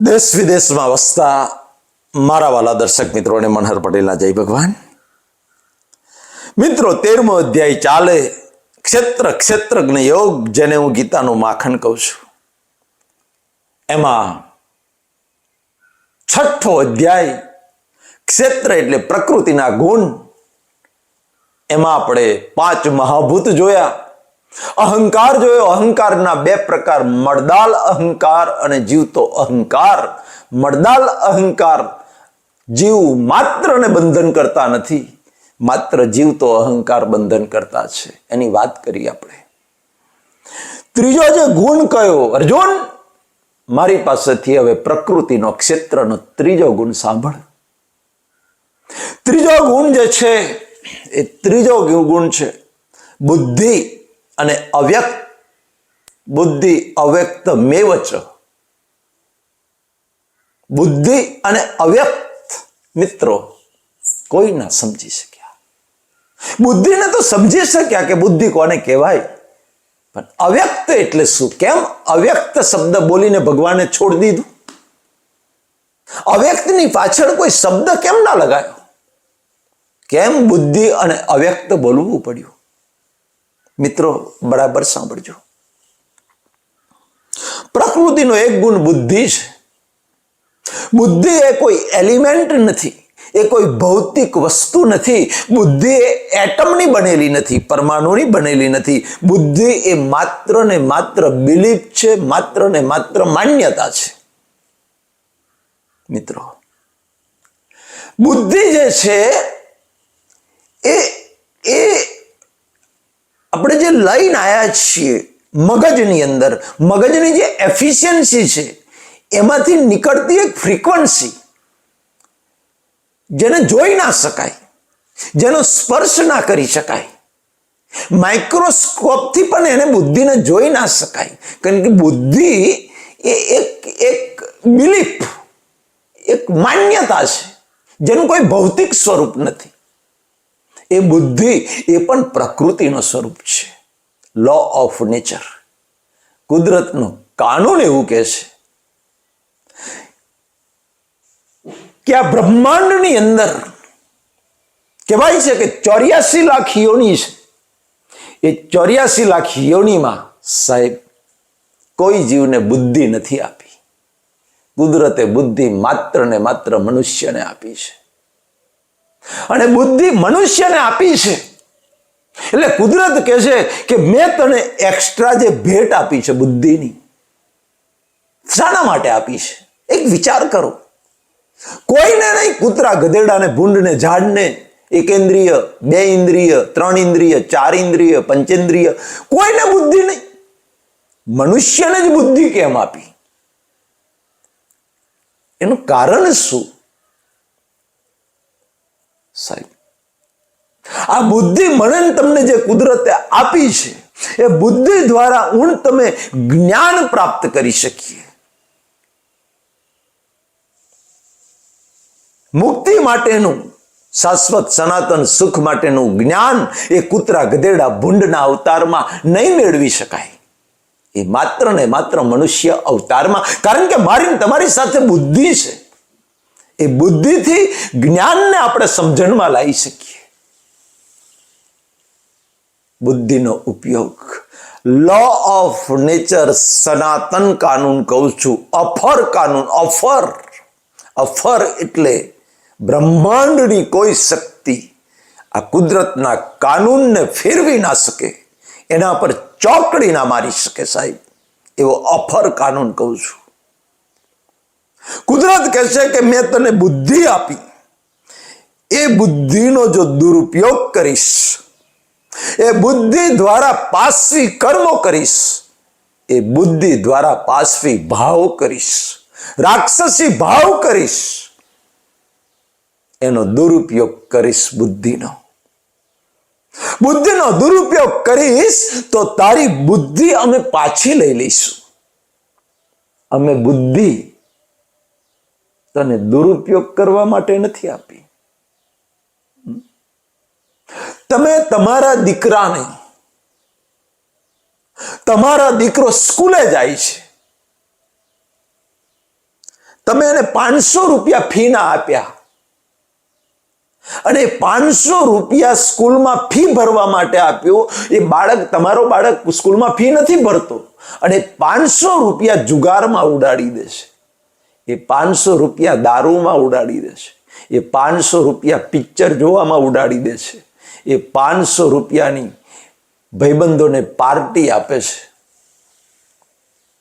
દેશ વિદેશમાં વસતા મારા વાલા દર્શક મિત્રોને મનહર પટેલના જય ભગવાન. મિત્રો, તેરમો અધ્યાય ચાલે. ક્ષેત્ર ક્ષેત્રજ્ઞ યોગ જેને હું ગીતાનું માખણ કહું છું. એમાં છઠ્ઠો અધ્યાય, ક્ષેત્ર એટલે પ્રકૃતિના ગુણ, એમાં આપણે પાંચ મહાભૂત જોયા. અહંકાર જોયો, અહંકારના બે પ્રકાર, મળદાલ અહંકાર અને જીવતો અહંકાર. મડદાલ અહંકાર જીવ માત્રને બંધન કરતા નથી, માત્ર જીવતો અહંકાર બંધન કરતા છે. એની વાત કરી આપણે. ત્રીજો જે ગુણ કયો? અર્જુન, મારી પાસેથી હવે પ્રકૃતિનો ક્ષેત્રનો ત્રીજો ગુણ સાંભળ. ત્રીજો ગુણ જે છે, એ ત્રીજો ગુણ છે, બુદ્ધિ. અને અવ્યક્ત બુદ્ધિ અવ્યક્ત મેવચ. બુદ્ધિ અને અવ્યક્ત મિત્રો કોઈ ના સમજી શક્યા. બુદ્ધિને તો સમજી શક્યા કે બુદ્ધિ કોને કહેવાય? પણ અવ્યક્ત એટલે શું? કેમ અવ્યક્ત શબ્દ બોલીને ભગવાને છોડી દીધું? અવ્યક્તની પાછળ કોઈ શબ્દ કેમ ના લગાયો? કેમ બુદ્ધિ અને અવ્યક્ત બોલવું પડ્યું? મિત્રો, બરાબર સાંભળજો. પ્રકૃતિનો એક ગુણ બુદ્ધિ છે. બુદ્ધિ એ કોઈ એલિમેન્ટ નથી, એ કોઈ ભૌતિક વસ્તુ નથી, બુદ્ધિ એ એટમની બનેલી નથી, પરમાણુની બનેલી નથી. બુદ્ધિ એ માત્ર ને માત્ર બિલીફ છે, માત્ર ને માત્ર માન્યતા છે. મિત્રો, બુદ્ધિ જે છે, એ એ આપણે જે લઈને આવ્યા છીએ મગજની અંદર, મગજની જે એફિશિયન્સી છે, એમાંથી નીકળતી એક ફ્રીક્વન્સી જેને જોઈ ના શકાય, જેનો સ્પર્શ ના કરી શકાય માઇક્રોસ્કોપથી પણ એને બુદ્ધિને જોઈ ના શકાય, કારણ કે બુદ્ધિ એ એક એક બિલીફ એક માન્યતા છે, જેનું કોઈ ભૌતિક સ્વરૂપ નથી. એ બુદ્ધિ એ પણ પ્રકૃતિનું સ્વરૂપ છે. લો ઓફ નેચર કુદરતનું કાનૂન એવું કહે છે. કે આ બ્રહ્માંડની અંદર કહેવાય છે કે ચોર્યાસી લાખ યોની છે. એ ચોર્યાસી લાખ યોનીમાં સાહેબ કોઈ જીવને બુદ્ધિ નથી આપી. કુદરતે બુદ્ધિ માત્ર ને માત્ર મનુષ્યને આપી છે. અને બુદ્ધિ મનુષ્યને આપી છે. એટલે કુદરત કહે છે કે મેં તને એક્સ્ટ્રા જે ભેટ આપી છે, બુદ્ધિની, શાના માટે આપી છે. એક વિચાર કરો. કોઈને નહીં, કૂતરા ગધેડાને, ભૂંડને, ઝાડને, એકેન્દ્રિય, બે ઇન્દ્રિય, ત્રણ ઇન્દ્રિય, ચાર ઇન્દ્રિય, પંચેન્દ્રિય, કોઈને બુદ્ધિ નહીં. મનુષ્યને જ બુદ્ધિ કેમ આપી? એનું કારણ શું? સાહેબ. આ બુદ્ધિ મને તમને જે કુદરતે આપી છે, એ બુદ્ધિ દ્વારા હું તમે જ્ઞાન પ્રાપ્ત કરી શકીએ. મુક્તિ માટેનું, શાશ્વત સનાતન સુખ માટેનું જ્ઞાન એ કૂતરા ગધેડા ભૂંડના અવતારમાં નહીં મેળવી શકાય. એ માત્ર ને માત્ર મનુષ્ય અવતારમાં. કારણ કે મારી તમારી સાથે બુદ્ધિ છે. એ બુદ્ધિથી જ્ઞાનને આપણે સમજણમાં લાવી શકીએ. બુદ્ધિનો ઉપયોગ. લો ઓફ નેચર સનાતન કાનૂન કહું છું. અફર કાનૂન, અફર. અફર એટલે બ્રહ્માંડની કોઈ શક્તિ આ કુદરતના કાનૂનને ફેરવી ના શકે, એના પર ચોકડી ના મારી શકે સાહેબ. એવો અફર કાનૂન કહું છું. કુદરત કહેશે કે મેં તને બુદ્ધિ આપી. એ બુદ્ધિનો જો દુરુપયોગ કરીશ, એ બુદ્ધિ દ્વારા પાસવી કર્મો કરીશ, એ બુદ્ધિ દ્વારા પાસવી ભાવ કરીશ, રાક્ષસી ભાવ કરીશ, એનો દુરુપયોગ કરીશ બુદ્ધિનો. બુદ્ધિનો દુરુપયોગ કરીશ તો તારી બુદ્ધિ અમે પાછી લઈ લઈશું. અમે બુદ્ધિ તને દુરુપયોગ કરવા માટે નથી આપી. તમે તમારા દીકરાને, તમારા દીકરો સ્કૂલે જાય છે. તમે એને પાંચસો રૂપિયા ફી ના આપ્યા. અને પાંચસો રૂપિયા સ્કૂલમાં ફી ભરવા માટે આપ્યો, એ બાળક, તમારો બાળક સ્કૂલમાં ફી નથી ભરતો. અને પાંચસો રૂપિયા જુગારમાં ઉડાડી દેશે. એ પાંચસો રૂપિયા દારૂમાં ઉડાડી દેશે એ પાંચસો રૂપિયા પિક્ચર જોવામાં ઉડાડી દેશે એ પાંચસો રૂપિયાની ભાઈબંધોને પાર્ટી આપે છે.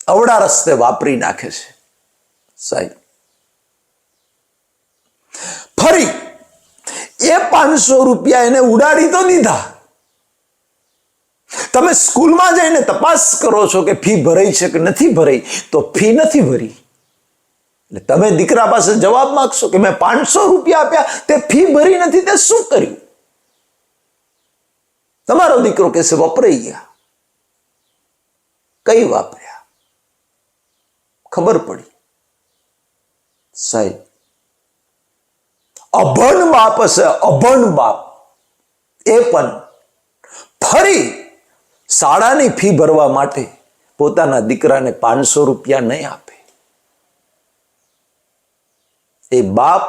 અવડા રસ્તે વાપરી નાખે છે. સાહેબ. ફરી એ પાંચસો રૂપિયા એને ઉડાડી તો દીધા. તમે સ્કૂલમાં જઈને તપાસ કરો છો કે ફી ભરાઈ છે કે નથી ભરાઈ? તો ફી નથી ભરી. એટલે તમે દીકરા પાસે જવાબ માંગશો કે મેં પાંચસો રૂપિયા આપ્યા, તે ફી ભરી નથી, તે શું કર્યું? તમારો દીકરો કહેશે વપરાઈ ગયા. કઈ વાપર્યા? ખબર પડી. સાહેબ, અભણ બાપ હશે, અભણ બાપ. એ પણ ફરી શાળાની ફી ભરવા માટે પોતાના દીકરાને પાંચસો રૂપિયા નહીં આપે. એ બાપ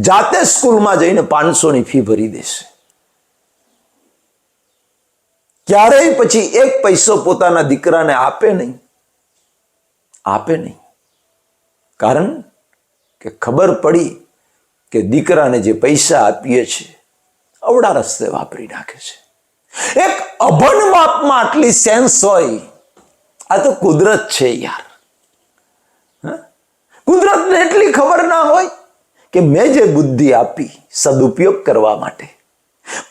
જાતે સ્કૂલમાં જઈને પાંચસોની ફી ભરી દેશે. ક્યારેય પછી એક પૈસો પોતાના દીકરાને આપે નહીં. આપે નહીં. કારણ કે ખબર પડી કે દીકરાને જે પૈસા આપીએ છીએ અવડા રસ્તે વાપરી નાખે છે. એક અભણ બાપમાં આટલી સેન્સ હોય, આ તો કુદરત છે યાર? કુદરતને એટલી ખબર ના હોય કે મેં જે બુદ્ધિ આપી સદુપયોગ કરવા માટે,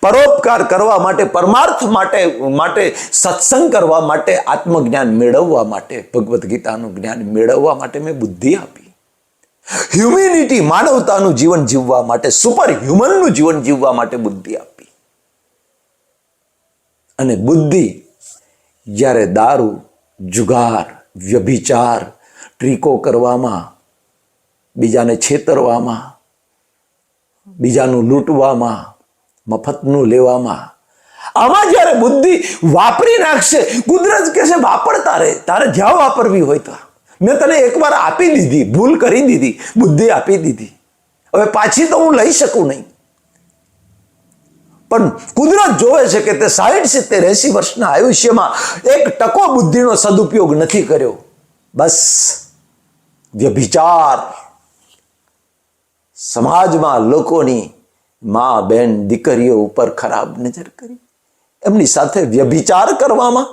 પરોપકાર કરવા માટે, પરમાર્થ માટે માટે, સત્સંગ કરવા માટે, આત્મજ્ઞાન મેળવવા માટે, ભગવદ્ ગીતાનું જ્ઞાન મેળવવા માટે મેં બુદ્ધિ આપી. હ્યુમિનિટી માનવતાનું જીવન જીવવા માટે સુપર હ્યુમનનું જીવન જીવવા માટે બુદ્ધિ આપી. અને બુદ્ધિ જ્યારે દારૂ, જુગાર, વ્યભિચાર, ટ્રીકો કરવામાં, બીજાને છેતરવામાં બીજાનું લૂંટવામાં, મફતનું લેવામાં. આમાં જ્યારે બુદ્ધિ વાપરી નાખશે, કુદરત કહેશે વાપરતા રહે તારે જ્યાં વાપરવી હોય ત્યાં. મેં તને એકવાર આપી દીધી, ભૂલ કરી દીધી, બુદ્ધિ આપી દીધી. હવે પાછી તો હું લઈ શકું નહીં. પણ કુદરત જોવે છે કે તે સાહીઠ સિત્તેર એસી વર્ષના આયુષ્યમાં એક ટકો બુદ્ધિનો સદુપયોગ નથી કર્યો. બસ. વ્યભિચાર. સમાજમાં લોકોની મા, બેન, દીકરીઓ ઉપર ખરાબ નજર કરી. એમની સાથે વ્યભિચાર કરવામાં.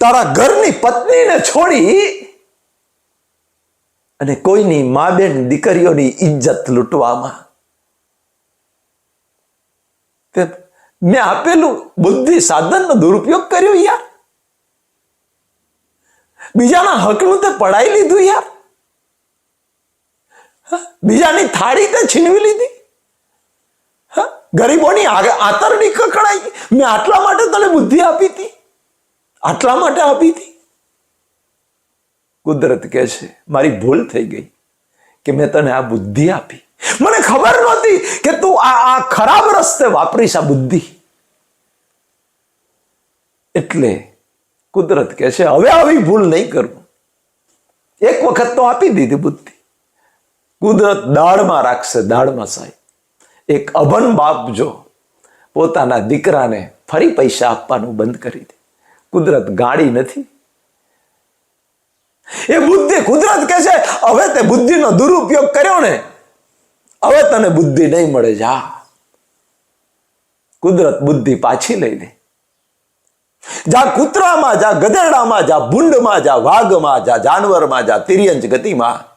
તારા ઘરની પત્નીને છોડી અને કોઈની મા, બેન, દીકરીઓની ઇજ્જત લૂંટવામાં. મેં આપેલું બુદ્ધિ સાધનનો દુરુપયોગ કર્યો યાર. બીજાના હકનું તે પડાઈ લીધું યાર? બીજાની થાળી તે છીનવી લીધી? ગરીબોની આતરડી કકડાઈ. મેં આટલા માટે તને બુદ્ધિ આપી હતી. આટલા માટે આપી હતી. કુદરત કહે છે, મારી ભૂલ થઈ ગઈ કે મેં તને આ બુદ્ધિ આપી. મને ખબર નહોતી કે તું આ આ ખરાબ રસ્તે વાપરીશ આ બુદ્ધિ. એટલે કુદરત કહે છે, હવે આવી ભૂલ નહીં કરું. એક વખત તો આપી દીધી બુદ્ધિ. કુદરત દાળમાં રાખશે દાળમાં સાહેબ એક અભન બાપ જો પોતાના દીકરાને ફરી પૈસા આપવાનું બંધ કરી દે. કુદરત ગાડી નથી. એ બુદ્ધિ કુદરત કે છે, હવે તે બુદ્ધિનો દુરુપયોગ કર્યો ને, હવે તને બુદ્ધિ નહીં મળે, જા. કુદરત બુદ્ધિ પાછી લઈ લે. જા કૂતરામાં જા, ગધેડામાં જા, ભૂંડમાં જા, વાઘમાં જા, જાનવરમાં જા, તિર્યંજ ગતિમાં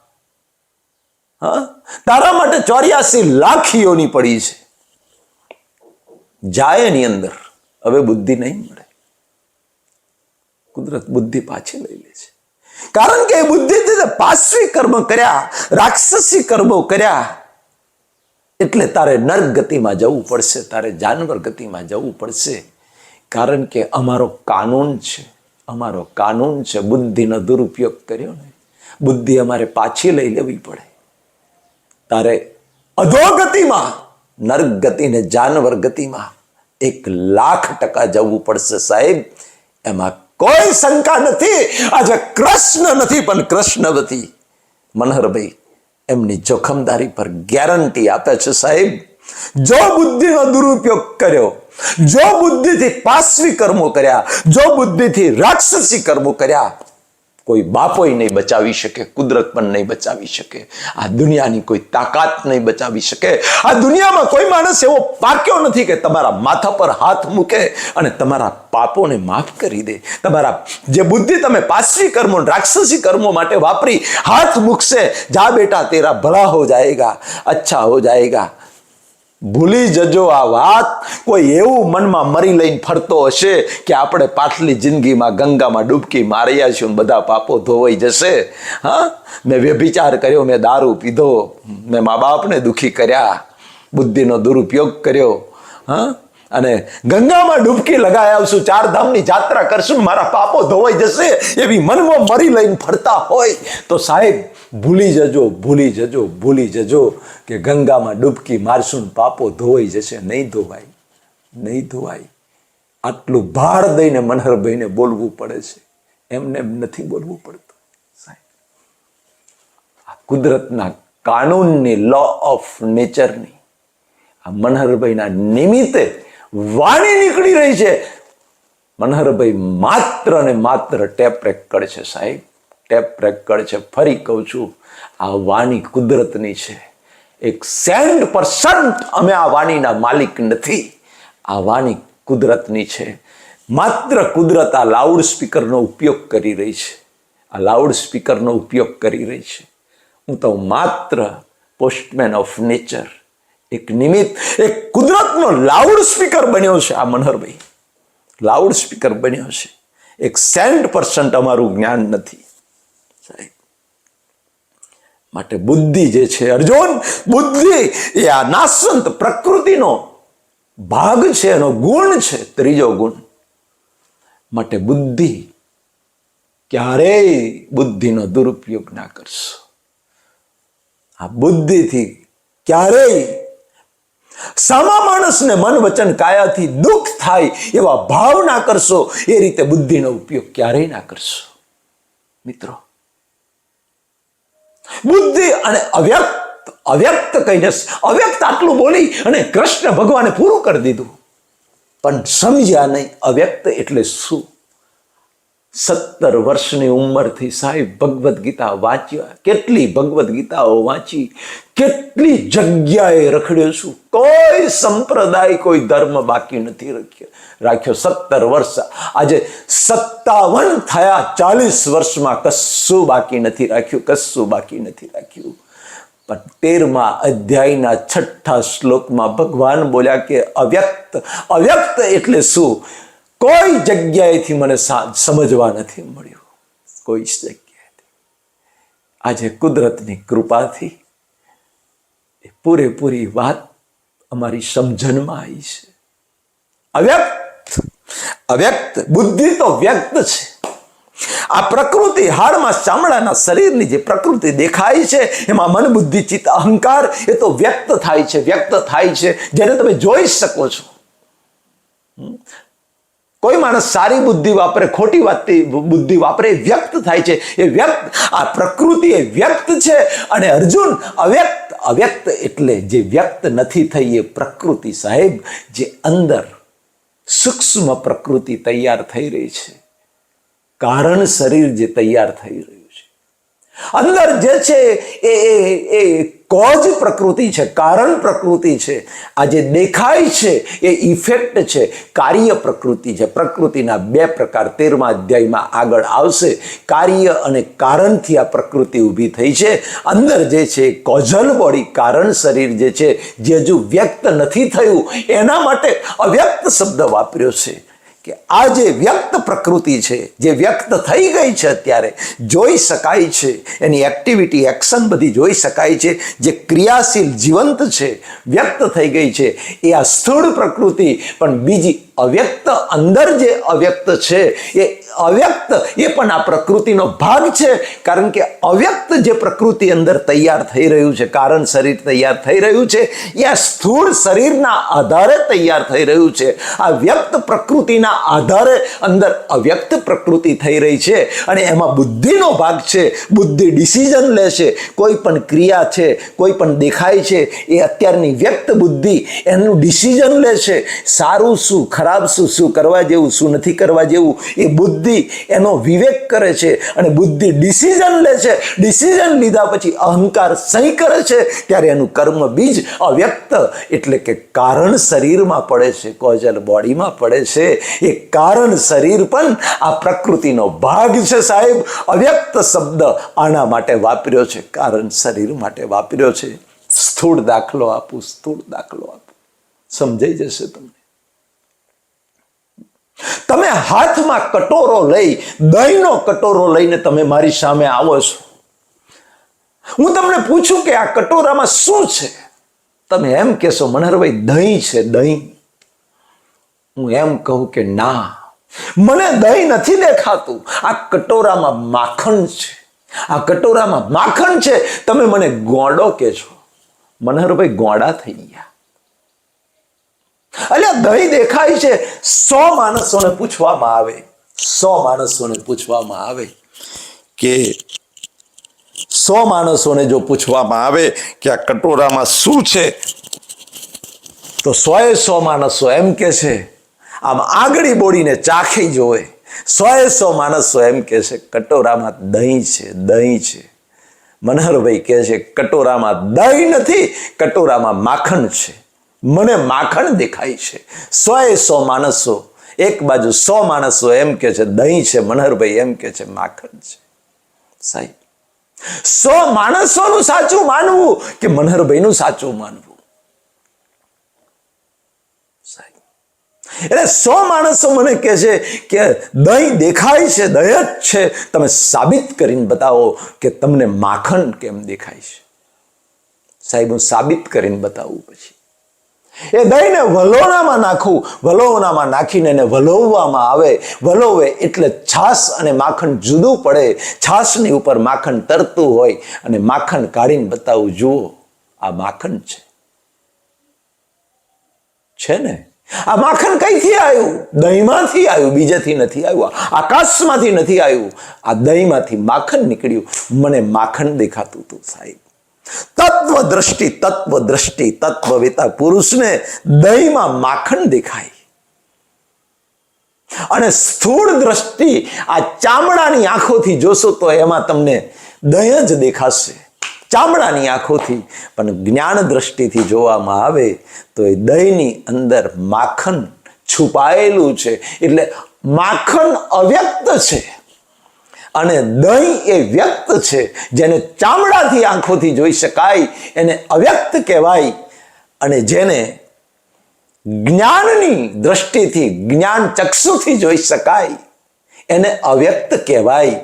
તારા માટે ચોર્યાસી લાખીઓની પડી છે. જાય એની અંદર. હવે બુદ્ધિ નહીં મળે. કુદરત બુદ્ધિ પાછી લઈ લે છે. કારણ કે એ બુદ્ધિથી પાશ્વી કર્મ કર્યા, રાક્ષસી કર્મો કર્યા. એટલે તારે નર્ક ગતિમાં જવું પડશે, તારે જાનવર ગતિમાં જવું પડશે. કારણ કે અમારો કાનૂન છે, અમારો કાનૂન છે, બુદ્ધિનો દુરુપયોગ કર્યો ને. બુદ્ધિ અમારે પાછી લઈ લેવી પડે. તારે અધોગતિમાં નર્ક ગતિને જાનવર ગતિમાં એક લાખ ટકા જવું પડશે સાહેબ. એમાં કોઈ શંકા નથી. આજે કૃષ્ણ નથી, પણ કૃષ્ણવતી. મનહરભાઈ, એમની જોખમદારી પર ગેરંટી આપે છે સાહેબ. જો બુદ્ધિનો દુરુપયોગ કર્યો, જો બુદ્ધિથી પાશ્વી કર્મો કર્યા, જો બુદ્ધિથી રાક્ષસી કર્મો કર્યા કોઈ બાપોય નહીં બચાવી શકે, કુદરત પણ નહીં બચાવી શકે. આ દુનિયાની કોઈ તાકાત નહીં બચાવી શકે. આ દુનિયામાં કોઈ માણસ એવો પાક્યો નથી કે તમારા માથા પર હાથ મૂકે અને તમારા પાપોને માફ કરી દે. તમારા જે બુદ્ધિ તમે પાશ્વી કર્મો રાક્ષસી કર્મો માટે વાપરી, હાથ મૂકશે. જા બેટા, તેરા ભલા હો જાયગા, અચ્છા હો જાએગા ભૂલી જજો આ વાત. કોઈ એવું મનમાં મરી લઈને ફરતો હશે કે આપણે પાછલી જિંદગીમાં ગંગામાં ડૂબકી માર્યા છીએ બધા પાપો ધોવાઈ જશે. હા? મેં વ્યભિચાર કર્યો, મેં દારૂ પીધો. મેં મા બાપને દુઃખી કર્યા. બુદ્ધિનો દુરુપયોગ કર્યો. હા? અને ગંગામાં ડૂબકી લગાવી આવશું ચાર ધામની જાત્રા કરશું મારા પાપો ધોવાઈ જશે એવી મનમાં મરી લઈને ફરતા હોય તો સાહેબ ભૂલી જજો ભૂલી જજો ભૂલી જજો કે ગંગામાં ડૂબકી મારશું પાપો ધોવાઈ જશે. નહીં ધોવાય નહીં ધોવાય. આટલું ભાર દઈને મનહરભાઈને બોલવું પડે છે. એમને એમ નથી બોલવું પડતું. આ કુદરતના કાનૂનની લો ઓફ નેચરની આ મનહરભાઈના નિમિત્તે વાણી નીકળી રહી છે. મનહરભાઈ માત્ર ને માત્ર ટેપ રેકર્ડ છે સાહેબ. ટેપ રેકર્ડ છે. ફરી કહું છું, આ વાણી કુદરતની છે. એક સેન્ટ પર્સન્ટ અમે આ વાણીના માલિક નથી. આ વાણી કુદરતની છે. માત્ર કુદરત આ લાઉડ સ્પીકરનો ઉપયોગ કરી રહી છે. આ લાઉડ સ્પીકરનો ઉપયોગ કરી રહી છે. હું તો માત્ર પોસ્ટમેન ઓફ નેચર એક નિમિત્ત, એક કુદરતનો લાઉડ સ્પીકર બન્યો છે આ મનહરભાઈ. લાઉડ સ્પીકર બન્યો છે. એક સેન્ટ પર્સન્ટ અમારું જ્ઞાન નથી. સાહેબ. માટે બુદ્ધિ જે છે, અર્જુન, બુદ્ધિ એ આ નાસંત પ્રકૃતિનો ભાગ છે, એનો ગુણ છે, ત્રીજો ગુણ. માટે બુદ્ધિ ક્યારેય બુદ્ધિનો દુરુપયોગ ના કરશો. આ બુદ્ધિથી ક્યારેય સામા માણસને મન વચન કાયાથી દુઃખ થાય એવા ભાવ ના કરશો, એ રીતે બુદ્ધિનો ઉપયોગ ક્યારેય ના કરશો. મિત્રો બુદ્ધિ અને અવ્યક્ત અવ્યક્ત કહીને અવ્યક્ત આટલું બોલી અને કૃષ્ણ ભગવાને પૂરું કરી દીધું. પણ સમજ્યા નહીં અવ્યક્ત એટલે શું? સત્તર વર્ષની ઉંમરથી સાહેબ ભગવદ્ ગીતા વાંચ્યા. કેટલી ભગવદ્ ગીતાઓ વાંચી, કેટલી જગ્યાએ રખડ્યો છું. કોઈ સંપ્રદાય, કોઈ ધર્મ બાકી નથી રાખ્યો. રાખ્યો સત્તર વર્ષ. આજે સત્તાવન થયા, ચાલીસ વર્ષમાં કશું બાકી નથી રાખ્યું, કશું બાકી નથી રાખ્યું. પણ તેરમા અધ્યાયના છઠ્ઠા શ્લોકમાં ભગવાન બોલ્યા કે અવ્યક્ત અવ્યક્ત એટલે શું? કોઈ જગ્યાએથી મને સમજવા નથી મળ્યું. કોઈ જગ્યાએથી. આજે કુદરતની કૃપાથી એ પૂરેપૂરી વાત અમારી સમજણમાં આવી છે. અવ્યક્ત અવ્યક્ત બુદ્ધિ તો વ્યક્ત છે. આ પ્રકૃતિ હાડમાં ચામડાના શરીરની જે પ્રકૃતિ દેખાય છે, એમાં મન બુદ્ધિ, ચિત્ત, અહંકાર એ તો વ્યક્ત થાય છે, વ્યક્ત થાય છે. જેને તમે જોઈ શકો છો. કોઈ માણસ સારી બુદ્ધિ વાપરે, ખોટી વાત બુદ્ધિ વાપરે, એ વ્યક્ત થાય છે. એ વ્યક્ત, આ પ્રકૃતિ એ વ્યક્ત છે અને અર્જુન અવ્યક્ત અવ્યક્ત એટલે જે વ્યક્ત નથી થઈ એ પ્રકૃતિ સાહેબ, જે અંદર સૂક્ષ્મ પ્રકૃતિ તૈયાર થઈ રહી છે. કારણ શરીર જે તૈયાર થઈ રહ્યું છે. અંદર જે છે એ એ કોજ પ્રકૃતિ છે, કારણ પ્રકૃતિ છે. આ જે દેખાય છે એ ઇફેક્ટ છે, કાર્ય પ્રકૃતિ છે. પ્રકૃતિના બે પ્રકાર તેરમા અધ્યાયમાં આગળ આવશે. કાર્ય અને કારણથી આ પ્રકૃતિ ઊભી થઈ છે. અંદર જે છે, કોઝલ બોડી, કારણ શરીર જે છે, જે હજુ વ્યક્ત નથી થયું, એના માટે અવ્યક્ત શબ્દ વાપર્યો છે. કે આ જે વ્યક્ત પ્રકૃતિ છે, જે વ્યક્ત થઈ ગઈ છે અત્યારે, જોઈ શકાય છે. એની એક્ટિવિટી એક્શન બધી જોઈ શકાય છે. જે ક્રિયાશીલ જીવંત છે, વ્યક્ત થઈ ગઈ છે, એ આ સ્થૂળ પ્રકૃતિ, પણ બીજી અવ્યક્ત અંદર જે અવ્યક્ત છે, એ અવ્યક્ત. એ પણ આ પ્રકૃતિનો ભાગ છે. કારણ કે અવ્યક્ત જે પ્રકૃતિ અંદર તૈયાર થઈ રહ્યું છે, કારણ શરીર તૈયાર થઈ રહ્યું છે, એ આ સ્થૂળ શરીરના આધારે તૈયાર થઈ રહ્યું છે. આ વ્યક્ત પ્રકૃતિના આધારે અંદર અવ્યક્ત પ્રકૃતિ થઈ રહી છે અને એમાં બુદ્ધિનો ભાગ છે. બુદ્ધિ ડિસિઝન લે છે. કોઈ પણ ક્રિયા છે, કોઈ પણ દેખાય છે, એ અત્યારની વ્યક્ત બુદ્ધિ એનું ડિસિઝન લે છે. સારું શું, ખરાબ શું શું કરવા જેવું, શું નથી કરવા જેવું, એ બુદ્ધિ એનો વિવેક કરે છે અને બુદ્ધિ ડિસિઝન લે છે. ડિસિઝન લીધા પછી અહંકાર સહી કરે છે ત્યારે એનું કર્મ બીજ અવ્યક્ત એટલે કે કારણ શરીરમાં પડે છે. કોજલ બોડીમાં પડે છે. એ કારણ શરીર પણ આ પ્રકૃતિનો ભાગ છે સાહેબ. અવ્યક્ત શબ્દ આના માટે વાપર્યો છે. કારણ શરીર માટે વાપર્યો છે. સ્થૂળ દાખલો આપું, સ્થૂળ દાખલો આપું. સમજાઈ જશે તમને? તમે હાથમાં કટોરો લઈ, દહીંનો કટોરો લઈને તમે મારી સામે આવો છો. હું તમને પૂછું કે આ કટોરામાં શું છે? તમે એમ કહેશો મનહરભાઈ દહીં છે, દહીં. હું એમ કહું કે, ના, મને દહીં નથી દેખાતું. આ કટોરામાં માખણ છે. આ કટોરામાં માખણ છે. તમે મને ગોંડો કહેશો. મનહરભાઈ ગોંડા થઈ ગયા. અલ્યા દહીં દેખાય છે. સો માણસોને પૂછવામાં આવે. સો માણસોને પૂછવામાં આવે કે સો માણસોને જો પૂછવામાં આવે કે આ કટોરામાં શું છે? તો સોએ સો માણસો એમ કે છે, આમ આગળી બોડીને ચાખી જોવે. સોએ સો માણસો એમ કે છે, કટોરામાં દહીં છે દહીં છે. મનહરભાઈ કહે છે, કટોરામાં દહીં નથી, કટોરામાં માખણ છે. મને માખણ દેખાય છે. સોએ સો માણસો, એક બાજુ સો માણસો એમ કે છે, દહીં છે, મનહરભાઈ એમ કે છે, માખણ છે. સાહેબ, સો માણસોનું સાચું માનવું કે મનહરભાઈનું સાચું માનવું? એટલે સો માણસો મને કહે છે કે દહીં દેખાય છે, દહીં જ છે. તમે સાબિત કરીને બતાવો કે તમને માખણ કેમ દેખાય છે? સાહેબ, હું સાબિત કરીને બતાવું પછી. એ દહીંને વલોણામાં નાખવું. વલોણામાં નાખીને એને વલોવવામાં આવે. વલોવે એટલે છાશ અને માખણ જુદું પડે. છાશની ઉપર માખણ તરતું હોય અને માખણ કાઢીને બતાવું, જુઓ, આ માખણ છે. છે ને? આ માખણ કઈથી આવ્યું? દહીંમાંથી આવ્યું, બીજેથી નથી આવ્યું. આકાશમાંથી નથી આવ્યું. આ દહીંમાંથી માખણ નીકળ્યું. મને માખણ દેખાતું હતું સાહેબ. તત્વ દ્રષ્ટિ તત્વ દ્રષ્ટિ તત્વવેતા પુરુષને દહીંમાં માખણ દેખાય. અને સ્થૂળ દ્રષ્ટિ આ ચામડાની આંખોથી જોશો તો એમાં તમને દહીં જ દેખાશે. ચામડાની આંખોથી, પણ જ્ઞાન દ્રષ્ટિથી જોવામાં આવે તો એ દહીંની અંદર માખણ છુપાયેલું છે. એટલે માખણ અવ્યક્ત છે. અને દહીં એ વ્યક્ત છે, જેને ચામડાથી આંખોથી જોઈ શકાય, એને અવ્યક્ત કહેવાય. અને જેને જ્ઞાનની દ્રષ્ટિથી, જ્ઞાન ચક્ષુથી જોઈ શકાય, એને અવ્યક્ત કહેવાય.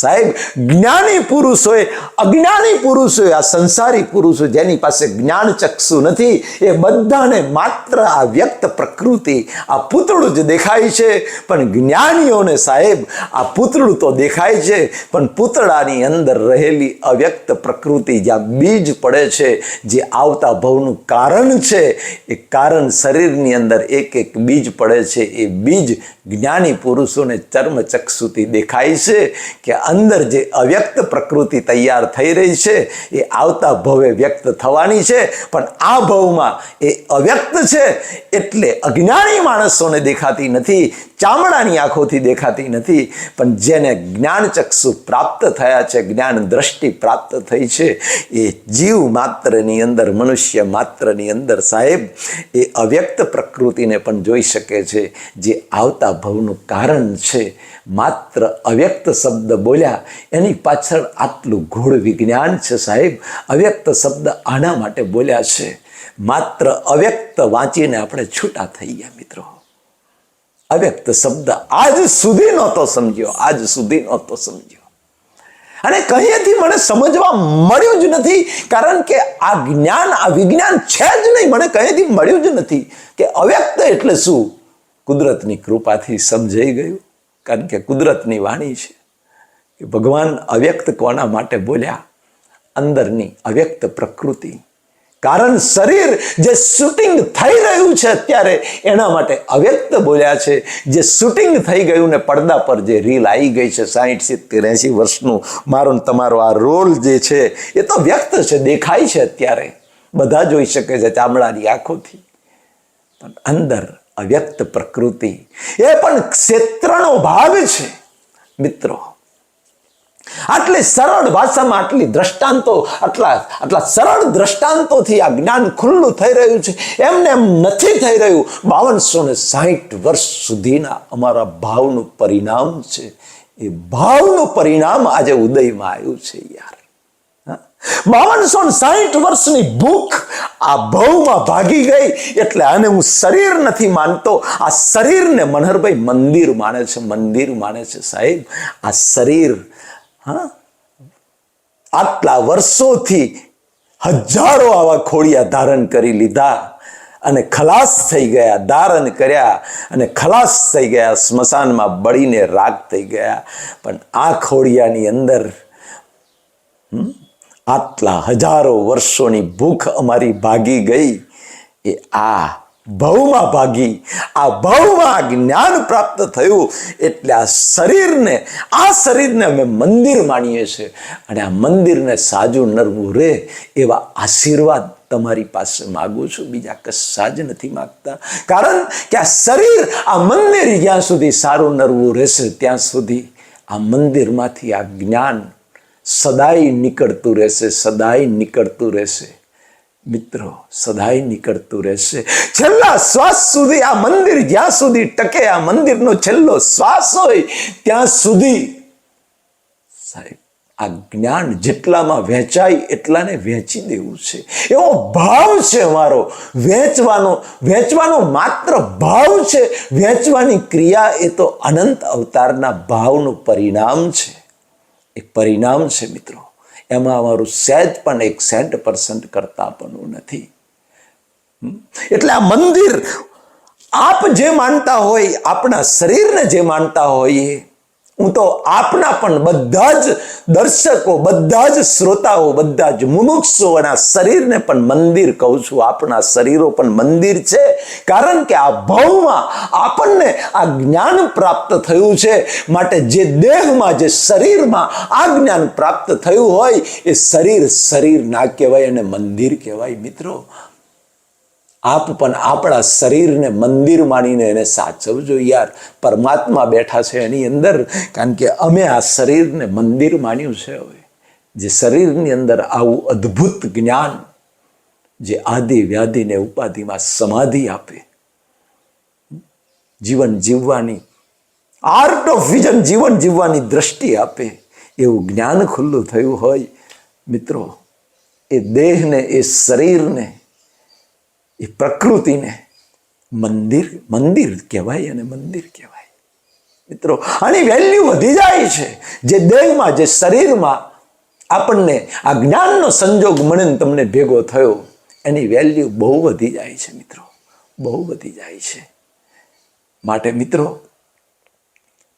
સાહેબ, જ્ઞાની પુરુષોએ અજ્ઞાની પુરુષોએ આ સંસારી પુરુષો જેની પાસે જ્ઞાન ચક્ષુ નથી, એ બધાને માત્ર આ વ્યક્ત પ્રકૃતિ, આ પૂતળું જ દેખાય છે. પણ જ્ઞાનીઓને સાહેબ, આ પૂતળું તો દેખાય છે, પણ પૂતળાની અંદર રહેલી અવ્યક્ત પ્રકૃતિ જ્યાં બીજ પડે છે, જે આવતા ભવનું કારણ છે. એ કારણ શરીરની અંદર એક એક બીજ પડે છે. એ બીજ જ્ઞાની પુરુષોને ચર્મચક્ષુથી દેખાય છે કે અંદર જે અવ્યક્ત પ્રકૃતિ તૈયાર થઈ રહી છે, એ આવતા ભવે વ્યક્ત થવાની છે. પણ આ ભવમાં એ અવ્યક્ત છે એટલે અજ્ઞાની માણસોને દેખાતી નથી, ચામડાની આંખોથી દેખાતી નથી, પણ જેને જ્ઞાનચક્ષુ પ્રાપ્ત થયા છે, જ્ઞાન દ્રષ્ટિ પ્રાપ્ત થઈ છે, એ જીવ માત્રની અંદર, મનુષ્ય માત્રની અંદર સાહેબ, એ અવ્યક્ત પ્રકૃતિને પણ જોઈ શકે છે, જે આવતા ભવનું કારણ છે. માત્ર અવ્યક્ત શબ્દ બોલ્યા, એની પાછળ આટલું ગૂઢ વિજ્ઞાન છે સાહેબ. અવ્યક્ત શબ્દ આના માટે બોલ્યા છે. માત્ર અવ્યક્ત વાંચીને આપણે છૂટા થઈ ગયા મિત્રો. અવ્યક્ત શબ્દ આજ સુધી નહોતો સમજ્યો, આજ સુધી નહોતો સમજ્યો. અને કહીએથી મને સમજવા મળ્યું જ નથી, કારણ કે આ જ્ઞાન, આ વિજ્ઞાન છે જ નહીં. મને કહીએથી મળ્યું જ નથી કે અવ્યક્ત એટલે શું? કુદરતની કૃપાથી સમજાઈ ગયું. કારણ કે કુદરતની વાણી છે કે ભગવાન અવ્યક્ત કોના માટે બોલ્યા? અંદરની અવ્યક્ત પ્રકૃતિ. કારણ શરીર જે શૂટિંગ થઈ રહ્યું છે અત્યારે, એના માટે અવ્યક્ત બોલ્યા છે. જે શૂટિંગ થઈ ગયું ને પડદા પર જે રીલ આવી ગઈ છે, સાહીઠ, સિત્તેર, એંસી વર્ષનું, મારો ને તમારો આ રોલ જે છે, એ તો વ્યક્ત છે, દેખાય છે અત્યારે. બધા જોઈ શકે છે ચામડાની આંખોથી. પણ અંદર અવ્યક્ત પ્રકૃતિ. એ પણ ક્ષેત્રનો ભાગ છે, મિત્રો. આટલી સરળ ભાષામાં આટલી દ્રષ્ટાંતો, આટલા આટલા સરળ દ્રષ્ટાંતોથી આ જ્ઞાન ખુલ્લું થઈ રહ્યું છે. એમને એમ નથી થઈ રહ્યું. બાવનસો ને સાહીઠ વર્ષ સુધીના અમારા ભાવનું પરિણામ છે. એ ભાવનું પરિણામ આજે ઉદયમાં આવ્યું છે યાર. બાવનસો સાહીઠ વર્ષની ભૂખ આ ભવમાં ભાગી ગઈ એટલે આને હું શરીર નથી માનતો. આ શરીરને મનહરભાઈ મંદિર માને છે મંદિર માને છે સાહેબ. આ શરીર હા? આટલા વર્ષોથી હજારો આવા ખોડિયા ધારણ કરી લીધા અને ખલાસ થઈ ગયા ધારણ કર્યા અને ખલાસ થઈ ગયા સ્મશાનમાં બળીને રાગ થઈ ગયા. પણ આ ખોડિયાની અંદર હમ, આટલા હજારો વર્ષોની ભૂખ અમારી ભાગી ગઈ. એ આ ભવમાં ભાગી, આ ભવમાં જ્ઞાન પ્રાપ્ત થયું. એટલે આ શરીરને આ શરીરને અમે મંદિર માણીએ છીએ. અને આ મંદિરને સાજું નરવું રહે એવા આશીર્વાદ તમારી પાસે માગું છું. બીજા કશા જ નથી માગતા. કારણ કે આ શરીર આ મંદિર જ્યાં સુધી સારું નરવું રહેશે, ત્યાં સુધી આ મંદિરમાંથી આ જ્ઞાન સદાય નીકળતું રહેશે, સદાય નીકળતું રહેશે. મિત્રો, સદાય નીકળતું રહેશે. છેલ્લા શ્વાસ સુધી આ મંદિર જ્યાં સુધી ટકે, આ મંદિરનો છેલ્લો શ્વાસ હોય, ત્યાં સુધી સાહેબ, આ જ્ઞાન જેટલામાં વહેંચાય, એટલાને વહેંચી દેવું છે. એવો ભાવ છે મારો. વહેંચવાનો વહેંચવાનો માત્ર ભાવ છે. વહેંચવાની ક્રિયા એ તો અનંત અવતારના ભાવનું પરિણામ છે. એ પરિણામ છે મિત્રો. એમાં અમારું સહેજ પણ એક સેન્ટ પર્સન્ટ કરતા પણ નથી. એટલે આ મંદિર આપ જે માનતા હોય, આપણા શરીરને જે માનતા હોઈએ હું તો આપના પણ બધા જ દર્શકો, બધા જ શ્રોતાઓ, બધા જ મુમુક્ષુઓના શરીરને પણ મંદિર કહું છું. આપણા શરીરો પણ મંદિર છે. કારણ કે આ ભાવમાં આપણને આ જ્ઞાન પ્રાપ્ત થયું છે. માટે જે દેહમાં, જે શરીરમાં આ જ્ઞાન પ્રાપ્ત થયું હોય, એ શરીર શરીર ના કહેવાય અને મંદિર કહેવાય. મિત્રો આપ પણ આપણા શરીરને મંદિર માનીને એને સાચવજો યાર. પરમાત્મા બેઠા છે એની અંદર, કારણ કે અમે આ શરીરને મંદિર માન્યું છે હવે. જે શરીરની અંદર આવું અદ્ભુત જ્ઞાન, જે આદિ વ્યાધિને ઉપાધિમાં સમાધિ આપે. જીવન જીવવાની આર્ટ ઓફ વિઝન જીવન જીવવાની દ્રષ્ટિ આપે. એવું જ્ઞાન ખુલ્લું થયું હોય, મિત્રો, એ દેહને, એ શરીરને એ પ્રકૃતિને મંદિર મંદિર કહેવાય અને મંદિર કહેવાય. મિત્રો, આની વેલ્યુ વધી જાય છે. જે દેહમાં, જે શરીરમાં આપણને આ જ્ઞાનનો સંજોગ મળે ને તમને ભેગો થયો, એની વેલ્યુ બહુ વધી જાય છે, મિત્રો. બહુ વધી જાય છે. માટે, મિત્રો,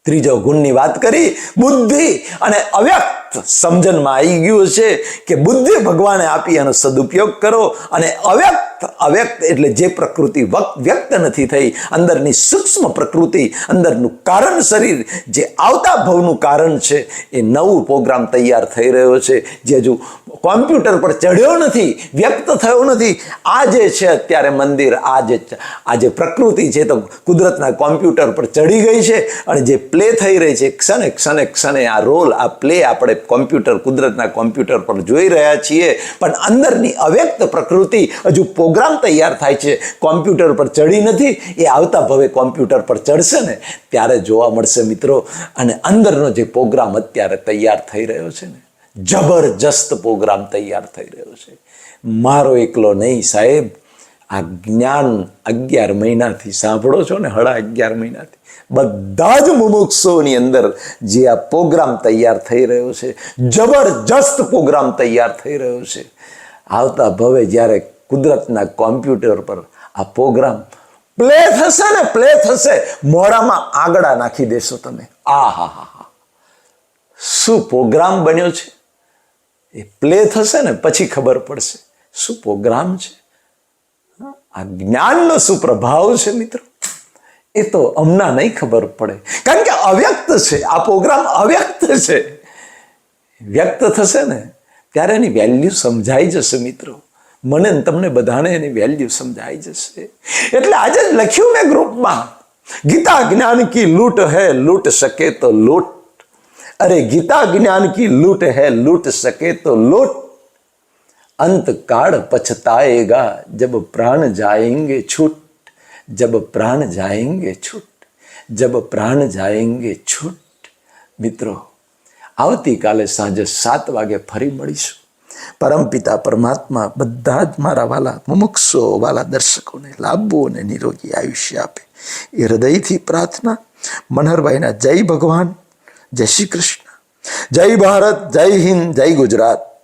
ત્રીજો ગુણની વાત કરી, બુદ્ધિ અને અવ્યક્ત સમજણમાં આવી ગયું છે કે બુદ્ધિ ભગવાને આપી એનો સદુપયોગ કરો અને અવ્યક્ત અવ્યક્ત એટલે જે પ્રકૃતિ વ્યક્ત નથી થઈ, અંદરની સૂક્ષ્મ પ્રકૃતિ, અંદરનું કારણ શરીર, જે આવતા ભવનું કારણ છે, એ નવું પ્રોગ્રામ તૈયાર થઈ રહ્યો છે. જે હજુ કોમ્પ્યુટર પર ચઢ્યો નથી, વ્યક્ત થયો નથી. આ જે છે અત્યારે મંદિર, આ જે આ જે પ્રકૃતિ છે તો કુદરતના કોમ્પ્યુટર પર ચડી ગઈ છે અને જે પ્લે થઈ રહી છે, ક્ષણે ક્ષણે ક્ષણે આ રોલ, આ પ્લે આપણે કોમ્પ્યુટર કુદરતના કોમ્પ્યુટર પર જોઈ રહ્યા છીએ. પણ અંદરની અવ્યક્ત પ્રકૃતિ હજુ પ્રોગ્રામ તૈયાર થાય છે. કોમ્પ્યુટર પર ચડી નથી. એ આવતા ભવે કોમ્પ્યુટર પર ચડશે ને, ત્યારે જોવા મળશે મિત્રો. અને અંદરનો જે પ્રોગ્રામ અત્યારે તૈયાર થઈ રહ્યો છે ને, જબરજસ્ત પ્રોગ્રામ તૈયાર થઈ રહ્યો છે. મારો એકલો નહીં સાહેબ. આ જ્ઞાન અગિયાર મહિનાથી સાંભળો છો ને, હળા અગિયાર મહિનાથી. બધા જ મુમુક્ષોની અંદર જે આ પ્રોગ્રામ તૈયાર થઈ રહ્યો છે, જબરજસ્ત પ્રોગ્રામ તૈયાર થઈ રહ્યો છે. આવતા ભવે જ્યારે કુદરતના કોમ્પ્યુટર પર આ પ્રોગ્રામ પ્લે થશે ને પ્લે થશે મોડામાં આગડા નાખી દેશો તમે. આ હા હા હા શું પ્રોગ્રામ બન્યો છે? એ પ્લે થશે ને, પછી ખબર પડશે. શું પ્રોગ્રામ છે? આ જ્ઞાનનો શું પ્રભાવ છે મિત્રો. એ તો અમના નહીં ખબર પડે. કારણ કે અવ્યક્ત છે. આ પ્રોગ્રામ અવ્યક્ત છે. વ્યક્ત થશે ને, ત્યારે એની વેલ્યુ સમજાઈ જશે મિત્રો. મને તમને બધાને એની વેલ્યુ સમજાઈ જશે. એટલે આજે લખ્યું મેં ગ્રુપમાં ગીતા જ્ઞાન કી લૂંટ હે, લૂંટ શકે તો લૂંટ. અરે ગીતા જ્ઞાન કી લૂંટ હે, લૂંટ શકે તો લૂંટ. અંતકાળ પછતાએગા જબ પ્રાણ જાયેંગે છૂટ. જબ પ્રાણ જાયંગે છૂટ જબ પ્રાણ જાયંગે છૂટ મિત્રો આવતીકાલે સાંજે સાત વાગે ફરી મળીશું. પરમપિતા, પરમાત્મા બધા જ મારા વાલા, મુમુક્ષો વાલા દર્શકોને લાંબુ અને નિરોગી આયુષ્ય આપે. એ હૃદયથી પ્રાર્થના, મનહરભાઈના જય ભગવાન, જય શ્રી કૃષ્ણ. જય ભારત, જય હિન્દ, જય ગુજરાત.